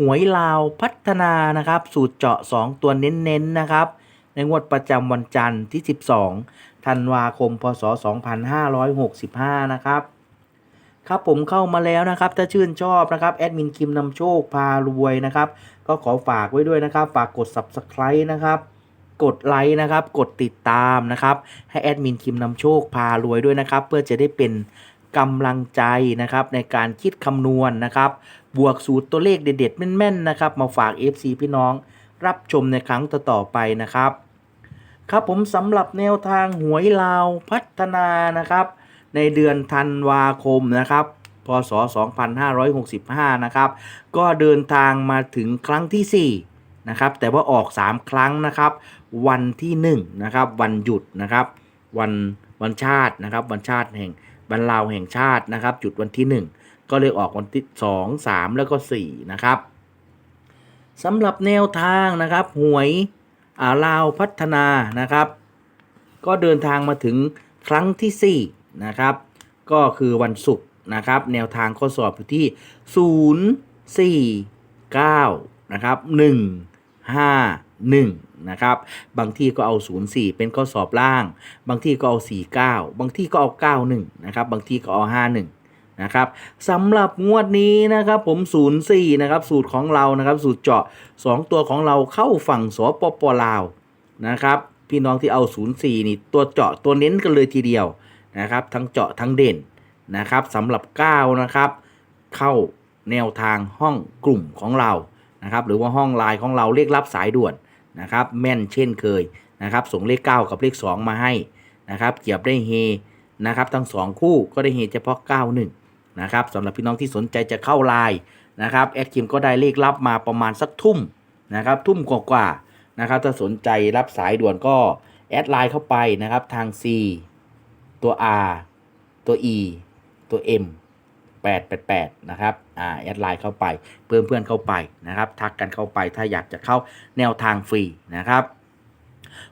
หวยลาวพัฒนานะครับ สูตรเจาะ 2 ตัวเน้นๆนะครับ ในงวดประจำวันจันทร์ที่ 12 ธันวาคม พศ 2565 นะครับ ครับผมเข้ามาแล้วนะครับ ถ้าชื่นชอบนะครับแอดมินคิมนำโชคพารวยนะครับ ก็ขอฝากไว้ด้วยนะครับ ฝากกด Subscribe นะครับกดไลค์นะครับ กดติดตามนะครับ ให้แอดมินคิมนำโชคพารวยด้วยนะครับ เพื่อจะได้เป็น กำลังใจนะครับในการคิดคำนวณนะครับ บวกสูตรตัวเลขเด็ดๆ แม่นๆนะครับ มาฝาก FC พี่น้องรับชมในครั้งต่อๆไปนะครับ ครับผมสำหรับแนวทางหวยลาวพัฒนานะครับ ในเดือนธันวาคมนะครับพศ 2565 นะครับ ก็เดินทางมาถึงครั้งที่ 4 นะครับ แต่ว่าออก 3 ครั้งนะครับ วันที่ 1 นะครับ วันหยุดนะครับ วันวันชาตินะครับ วันชาติแห่ง วันลาวแห่งชาตินะครับ จุดวันที่ 1 ก็เลยออกวันที่ 2 3 แล้วก็ 4 นะครับสำหรับแนวทางนะครับหวยอาลาวพัฒนานะครับ ก็เดินทางมาถึงครั้งที่ 4 นะครับ ก็คือวันศุกร์นะครับ แนวทางข้อสอบอยู่ที่ 0 4 9 นะครับ 1 5 1 นะครับ บางที่ก็เอา 0 4 เป็นข้อสอบล่าง บางที่ก็เอา 4 9 บางที่ก็เอา 9 1 นะครับ บางที่ก็เอา 5 1นะครับสำหรับงวดนี้นะครับผม 04 นะครับ สูตรของเรานะครับ สูตรเจาะ 2 ตัวของเราเข้าฝั่งสปปลาวนะครับ พี่น้องที่เอา 04 นี่ตัวเจาะตัวเน้นกันเลยทีเดียวนะครับ ทั้งเจาะทั้งเด่นนะครับสำหรับ 9 นะครับ เข้าแนวทางห้องกลุ่มของเรานะครับ หรือว่าห้องไลน์ของเราเรียกรับสายด่วน นะครับแม่นเช่นเคยนะครับส่งเลข 9 กับเลข 2 มาให้นะครับเกียบได้เฮนะครับทั้ง 2 คู่ก็ได้เฮเฉพาะ 91นะครับสำหรับพี่น้องที่สนใจจะเข้าไลน์นะครับแอดคิมก็ได้เลขรับมาประมาณสักทุ่มนะครับทุ่มกว่าๆนะครับถ้าสนใจรับสายด่วนก็แอดไลน์เข้าไปนะครับทาง C ตัว R ตัว E ตัว M 888นะครับอ่าแอดไลน์เข้าไปเพื่อนเพื่อนเข้าไปนะครับ ทักกันเข้าไปถ้าอยากจะเข้าแนวทางฟรีนะครับ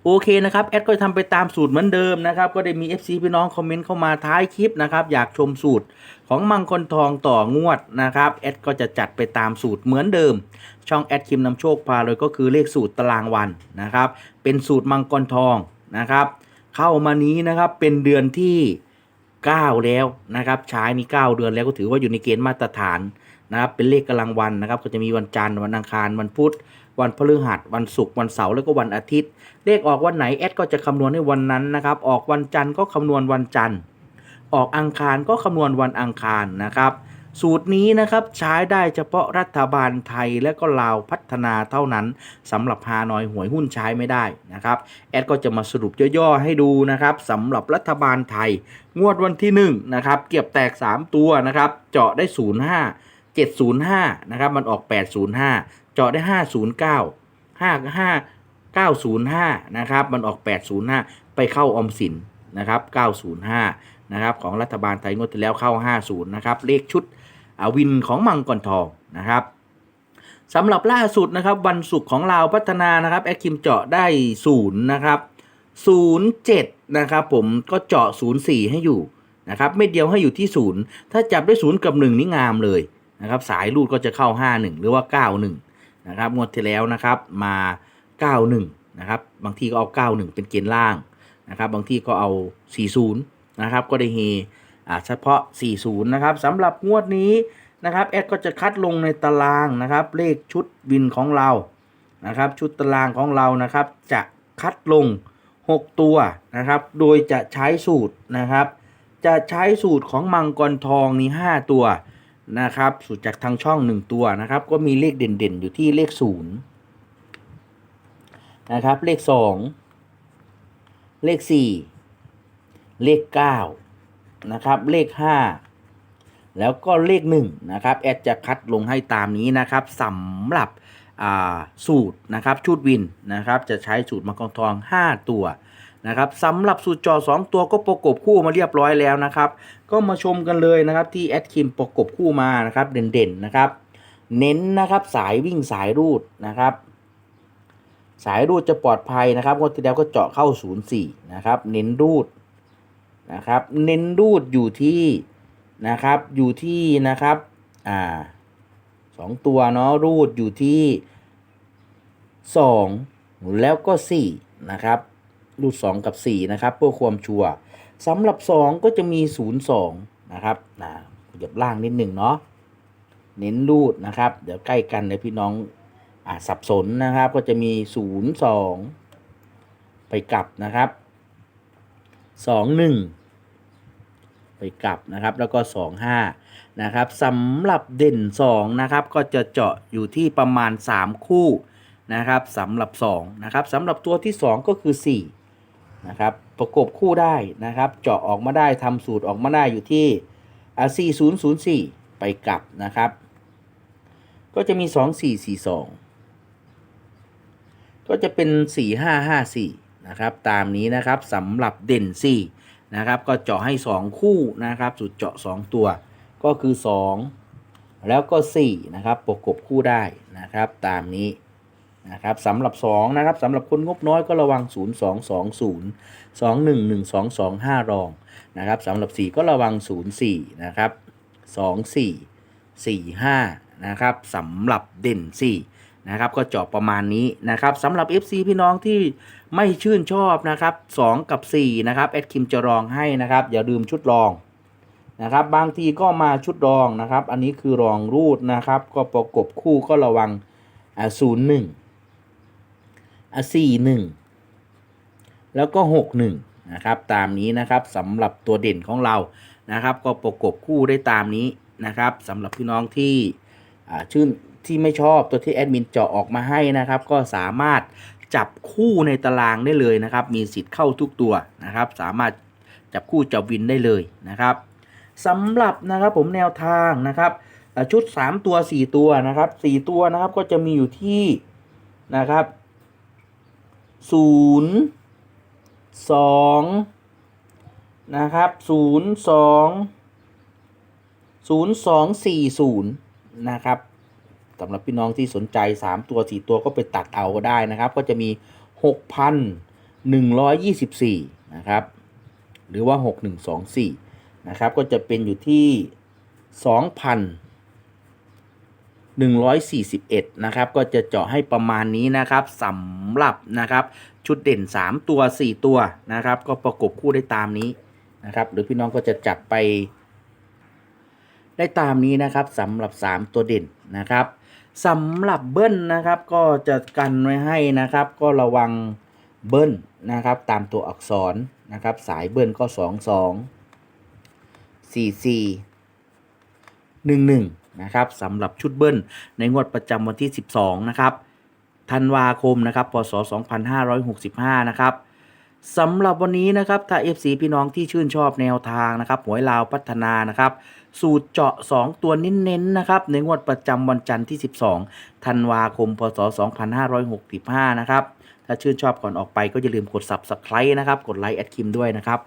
โอเคนะครับแอดก็ทำไปตามสูตรเหมือนเดิมนะครับ ก็ได้มี FC พี่น้องคอมเมนต์เข้ามาท้ายคลิปนะครับ อยากชมสูตรของมังกรทองต่องวดนะครับแอดก็จะจัดไปตามสูตรเหมือนเดิม ช่องแอดคิมนำโชคพาเลยก็คือเลขสูตรตารางวันนะครับ เป็นสูตรมังกรทองนะครับ เข้ามานี้นะครับเป็นเดือนที่ 9 แล้วนะครับใช้มี9เดือนแล้วก็ถือว่าอยู่ในเกณฑ์มาตรฐานนะครับเป็นเลขกำลังวันนะครับ ก็จะมีวันจันทร์วันอังคารวันพุธวันพฤหัสวันศุกร์วันเสาร์แล้วก็วันอาทิตย์ เลขออกวันไหนแอดก็จะคำนวณให้วันนั้นนะครับ ออกวันจันทร์ก็คำนวณวันจันทร์ ออกอังคารก็คำนวณวันอังคารนะครับ สูตรนี้นะครับใช้ได้เฉพาะรัฐบาลไทยและก็ลาวพัฒนาเท่านั้นสำหรับฮานอยหวยหุ้นใช้ไม่ได้นะครับแอดก็จะมาสรุปย่อๆให้ดูนะครับสำหรับรัฐบาลไทย งวดวันที่1นะครับเก็บแตก 3 ตัวนะครับเจาะได้ 05 705นะครับมันออก 805 เจาะได้ 509 55 905นะครับมันออก 805 ไปเข้าออมสิน นะครับ 905 นะครับ ของรัฐบาลไทยงวดที่แล้วเข้า 50 นะครับ เลขชุดอวินของมังกรทองนะครับสำหรับล่าสุดนะครับ วันศุกร์ของเราพัฒนานะครับแอคคิมเจาะได้0นะครับ07นะครับผมก็เจาะ 04 ให้อยู่นะครับเม็ดเดียวให้อยู่ที่ 0 ถ้าจับได้ 0 กับ 1 นี่งามเลยนะครับสายรูดก็จะเข้า 51 หรือว่า 91 นะครับงวดที่แล้วนะครับมา 91 นะครับบางทีก็เอา 91 เป็นเกณฑ์ล่าง นะครับบางที่ก็เอา 40 นะครับก็ได้เฮอ่าเฉพาะ 40 นะครับสำหรับงวดนี้นะครับแอดก็จะคัดลงในตารางนะครับเลขชุดวินของเรานะครับชุดตารางของเรานะครับ จะคัดลง 6 ตัวนะครับ โดยจะใช้สูตรนะครับ จะใช้สูตรของมังกรทองนี้ 5 ตัวนะครับสูตรจากทางช่อง 1 ตัวนะครับ ก็มีเลขเด่นๆ อยู่ที่เลข 0 นะครับเลข 2 เลข 4 เลข 9 นะครับ เลข 5 แล้วก็เลข 1 นะครับ แอดจะคัดลงให้ตามนี้นะครับสำหรับอ่าสูตรนะครับชุดวินนะครับ จะใช้สูตรมังกรทอง 5 ตัวนะครับสำหรับสูตรจอ 2 ตัวก็ประกบคู่มาเรียบร้อยแล้วนะครับ ก็มาชมกันเลยนะครับที่แอดคิมประกบคู่มานะครับเด่นๆนะครับ เน้นนะครับสายวิ่งสายรูดนะครับ สายรูดจะปลอดภัยนะครับงวดที่แล้วก็เจาะเข้า 04 นะครับ เน้นรูดนะครับ เน้นรูดอยู่ที่นะครับ อยู่ที่นะครับ อ่าสองตัวเนาะรูดอยู่ที่ 2 แล้วก็ 4 นะครับ รูด 2 กับ 4 นะครับ เพื่อความชัวร์สำหรับ 2 ก็จะมี 0 2 นะครับนะเหยียบล่างนิดหนึ่งเนาะเน้นรูดนะครับ เดี๋ยวใกล้กันเลยพี่น้อง สับสนนะครับก็จะมี 0 2 ไปกลับนะครับ 2 1 ไปกลับนะครับแล้วก็ 2 5 นะครับสำหรับเด่น 2 นะครับก็จะเจาะอยู่ที่ประมาณ 3 คู่นะครับสำหรับ 2 นะครับสำหรับตัวที่ 2 ก็คือ 4 นะครับประกบคู่ได้นะครับ เจาะออกมาได้ทำสูตรออกมาได้อยู่ที่อ่า4004 ไปกลับนะครับ ก็จะมี 2442 ก็จะเป็น 4554นะครับตามนี้นะครับสำหรับเด่น4นะครับก็เจาะให้ 2 คู่นะครับสุดเจาะ 2 ตัว ก็คือ 2 แล้วก็4นะครับประกบคู่ได้นะครับตามนี้นะครับสำหรับ 2 นะครับสำหรับคนงบน้อยก็ระวัง 0 2 2 0 2 1 1 2 2 5 รองนะครับสำหรับ 4 ก็ระวัง 0 4 นะครับ 2 4 4 5 นะครับสำหรับเด่น 4 นะครับก็จาะประมาณนี้นะครับสำหรับ FC พี่น้องที่ไม่ชื่นชอบนะครับ2กับ4นะครับแอดคิมจะรองให้นะครับอย่าลืมชุดรองนะครับบางทีก็มาชุดรองนะครับ อันนี้คือรองรูดนะครับ ก็ประกบคู่ก็ระวังอ่า0 1อะ4 1แล้วก็6 1นะครับตามนี้นะครับสำหรับตัวเด่นของเรานะครับ ก็ประกบคู่ได้ตามนี้นะครับสำหรับพี่น้องที่ชื่น ที่ไม่ชอบตัวที่แอดมินเจาะออกมาให้นะครับ ก็สามารถจับคู่ในตารางได้เลยนะครับ มีสิทธิ์เข้าทุกตัวนะครับ สามารถจับคู่จับวินได้เลยนะครับสำหรับนะครับผมแนวทางนะครับชุด 3 ตัว 4 ตัวนะครับ 4 ตัวนะครับก็จะมีอยู่ที่นะครับศูนย์สองนะครับศูนย์สองศูนย์สองสี่ศูนย์นะครับ สำหรับพี่น้องที่สนใจ 3 ตัว 4 ตัวก็ไปตัดเอาก็ได้นะครับ ก็จะมี 6,124 นะครับ หรือว่า 6124 นะครับ ก็จะเป็นอยู่ที่ 2,141 นะครับ ก็จะเจาะให้ประมาณนี้นะครับสำหรับนะครับชุดเด่น 3 ตัว 4 ตัวนะครับ ก็ประกบคู่ได้ตามนี้นะครับ หรือพี่น้องก็จะจัดไปได้ตามนี้นะครับสำหรับ 3 ตัวเด่นนะครับ สำหรับเบิ้ลนะครับก็จะกันไว้ให้นะครับ ก็ระวังเบิ้ลนะครับ ตามตัวอักษรนะครับ สายเบิ้ลก็2 2 4 4 1 1นะครับสำหรับชุดเบิ้ลในงวดประจำวันที่ 12 นะครับธันวาคมนะครับพศ2565 นะครับ สำหรับวันนี้นะครับถ้า FC พี่น้องที่ชื่นชอบแนวทางนะครับหวยลาวพัฒนานะครับสูตรเจาะ 2 ตัวเน้นๆนะครับในงวดประจำวันจันทร์ที่ 12 ธันวาคม พศ 2565 นะครับถ้าชื่นชอบก่อนออกไปก็อย่าลืมกด subscribe นะครับ กดไลค์แอดคิมด้วยนะครับ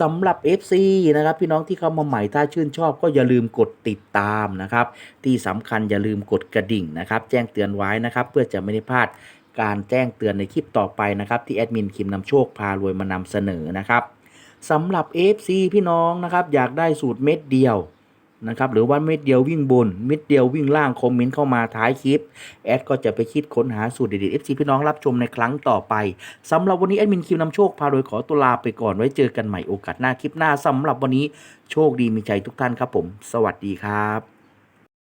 สำหรับ FC นะครับพี่น้องที่เข้ามาใหม่ถ้าชื่นชอบก็อย่าลืมกดติดตามนะครับที่สำคัญอย่าลืมกดกระดิ่งนะครับ แจ้งเตือนไว้นะครับเพื่อจะไม่ได้พลาด การแจ้งเตือนในคลิปต่อไปนะครับ ที่แอดมินคิมนำโชคพารวยมานำเสนอนะครับสำหรับ FC พี่น้องนะครับ อยากได้สูตรเม็ดเดียวนะครับหรือว่าเม็ดเดียววิ่งบนเม็ดเดียววิ่งล่างคอมเมนต์เข้ามาท้ายคลิปแอดก็จะไปคิดค้นหาสูตรเด็ดๆ FC พี่น้องรับชมในครั้งต่อไปสำหรับวันนี้แอดมินคิมนำโชคพารวยขอตัวลาไปก่อนไว้เจอกันใหม่โอกาสหน้าคลิปหน้าสำหรับวันนี้โชคดีมีใจทุกท่านครับผม สวัสดีครับ